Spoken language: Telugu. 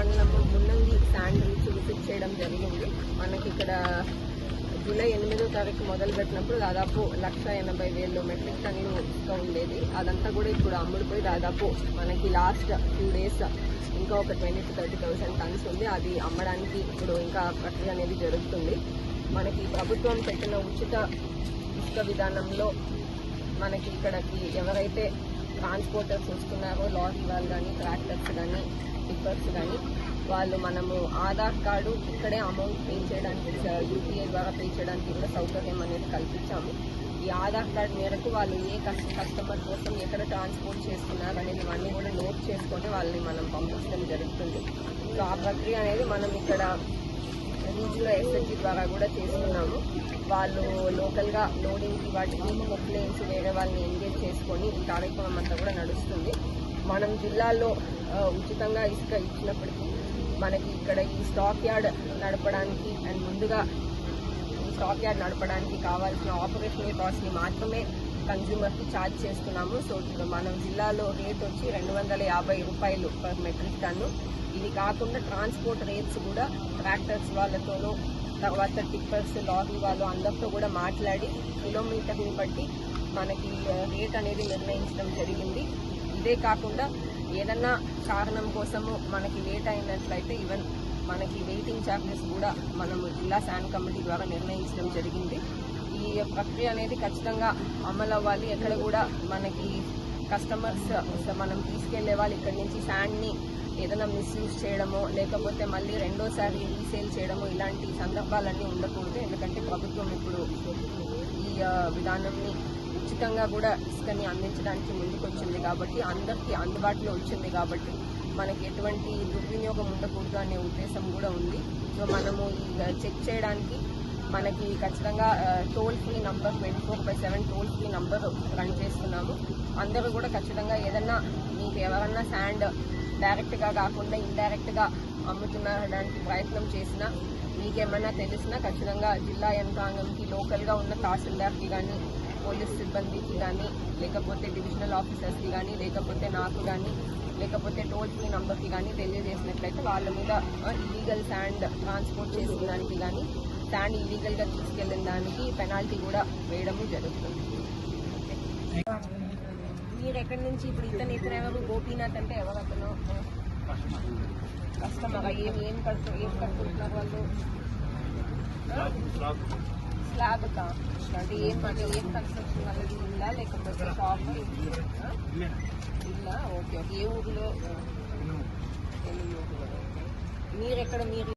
మండలము మున్నంగి శాండ్ విజిట్ చేయడం జరిగింది. మనకి ఇక్కడ జూలై ఎనిమిదో తారీఖు మొదలు పెట్టినప్పుడు దాదాపు లక్ష ఎనభై వేలు మెట్రిక్ టన్నులు ఉండేది. అదంతా కూడా ఇప్పుడు అమ్ముడుపోయి దాదాపు మనకి లాస్ట్ టూ డేస్ ఇంకా ఒక twenty two thirty thousand tons ఉంది. అది అమ్మడానికి ఇప్పుడు ఇంకా ప్రక్రియ అనేది జరుగుతుంది. మనకి ప్రభుత్వం పెట్టిన ఉచిత ఇసుక విధానంలో మనకి ఇక్కడికి ఎవరైతే ట్రాన్స్పోర్టర్స్ వస్తున్నారో లారీ వాళ్ళు కానీ ట్రాక్టర్స్ కానీ టిప్పర్స్ కానీ వాళ్ళు మనము ఆధార్ కార్డు ఇక్కడే అమౌంట్ పే చేయడానికి యూపీఐ ద్వారా పే చేయడానికి కూడా సౌకర్యం అనేది కల్పించాము. ఈ ఆధార్ కార్డు మేరకు వాళ్ళు ఏ కస్టమర్ కోసం ఎక్కడ ట్రాన్స్పోర్ట్ చేస్తున్నారు అనేది ఇవన్నీ కూడా నోట్ చేసుకొని వాళ్ళని మనం పంపించడం జరుగుతుంది. సో ఆ ప్రక్రియ అనేది మనం ఇక్కడ రీచ్లో ఎస్ఎస్జీ ద్వారా కూడా చేసుకున్నాము వాళ్ళు లోకల్గా లోడింగ్కి వాటికి కంప్లైంట్స్ వేరే వాళ్ళని ఎంగేజ్ చేసుకొని ఈ కార్యక్రమం అంతా కూడా నడుస్తుంది. మనం జిల్లాలో ఉచితంగా ఇసుక ఇచ్చినప్పటికీ మనకి ఇక్కడ ఈ స్టాక్ యార్డ్ నడపడానికి అండ్ ముందుగా ఈ స్టాక్ యార్డ్ నడపడానికి కావాల్సిన ఆపరేషనల్ కాస్ట్ని మాత్రమే కన్జ్యూమర్కి ఛార్జ్ చేస్తున్నాము. సో మనం జిల్లాలో రేట్ వచ్చి రెండు వందల యాభై రూపాయలు పర్ మెట్రిక్ టన్ను. ఇది కాకుండా ట్రాన్స్పోర్ట్ రేట్స్ కూడా ట్రాక్టర్స్ వాళ్ళతోనూ తర్వాత టిప్పర్స్ లారీ వాళ్ళు అందరితో కూడా మాట్లాడి కిలోమీటర్ని బట్టి మనకి రేట్ అనేది నిర్ణయించడం జరిగింది. ఇదే కాకుండా ఏదన్నా కారణం కోసము మనకి లేట్ అయినట్లయితే ఈవెన్ మనకి వెయిటింగ్ ఛార్జెస్ కూడా మనము జిల్లా శాన్ కమిటీ ద్వారా నిర్ణయించడం జరిగింది. ఈ ప్రక్రియ అనేది ఖచ్చితంగా అమలు అవ్వాలి. ఎక్కడ కూడా మనకి కస్టమర్స్ మనం తీసుకెళ్ళే వాళ్ళు ఇక్కడి నుంచి శాండ్ని ఏదైనా మిస్యూజ్ చేయడమో లేకపోతే మళ్ళీ రెండోసారి రీసేల్ చేయడమో ఇలాంటి సందర్భాలన్నీ ఉండకూడదు. ఎందుకంటే ప్రభుత్వం ఇప్పుడు ఈ విధానంని ఉచితంగా కూడా ఇసుకని అందించడానికి ముందుకొచ్చింది కాబట్టి అందరికీ అందుబాటులో వచ్చింది కాబట్టి మనకి ఎటువంటి దుర్వినియోగం ఉండకూడదు అనే ఉద్దేశం కూడా ఉంది. సో మనము ఈ చెక్ చేయడానికి మనకి ఖచ్చితంగా toll free number twenty four by seven toll free number run చేస్తున్నాము. అందరూ కూడా ఖచ్చితంగా ఏదన్నా మీకు ఎవరన్నా శాండ్ డైరెక్ట్గా కాకుండా ఇండైరెక్ట్గా అమ్ముతున్నడానికి ప్రయత్నం చేసినా మీకేమన్నా తెలిసినా ఖచ్చితంగా జిల్లా యంత్రాంగంకి లోకల్గా ఉన్న తహసీల్దార్కి కానీ పోలీస్ సిబ్బందికి కానీ లేకపోతే డివిజనల్ ఆఫీసర్స్కి కానీ లేకపోతే నాకు కానీ లేకపోతే టోల్ ఫ్రీ నంబర్కి కానీ తెలియజేసినట్లయితే వాళ్ళ మీద ఇల్లీగల్ శాండ్ ట్రాన్స్పోర్ట్ చేసిన దానికి కానీ శాండ్ ఇల్లీగల్గా తీసుకెళ్ళిన దానికి పెనాల్టీ కూడా వేయడము జరుగుతుంది. మీరు ఎక్కడి నుంచి ఇప్పుడు ఇతను ఇతను ఎవరు? గోపీనాథ్ అంటే ఎవరు అతను? కస్టమర్ ఏం ఏం కడుతు ఏం కట్టుకుంటున్నారు వాళ్ళు? స్లాబ్ కా అంటే ఏం అంటే ఏం కన్స్ట్రక్షన్ వాళ్ళది ఉందా? లేకపోతే షాప్ ఇల్లా ఓకే ఓకే. ఏ ఊరిలో? మీరు ఎక్కడ మీరు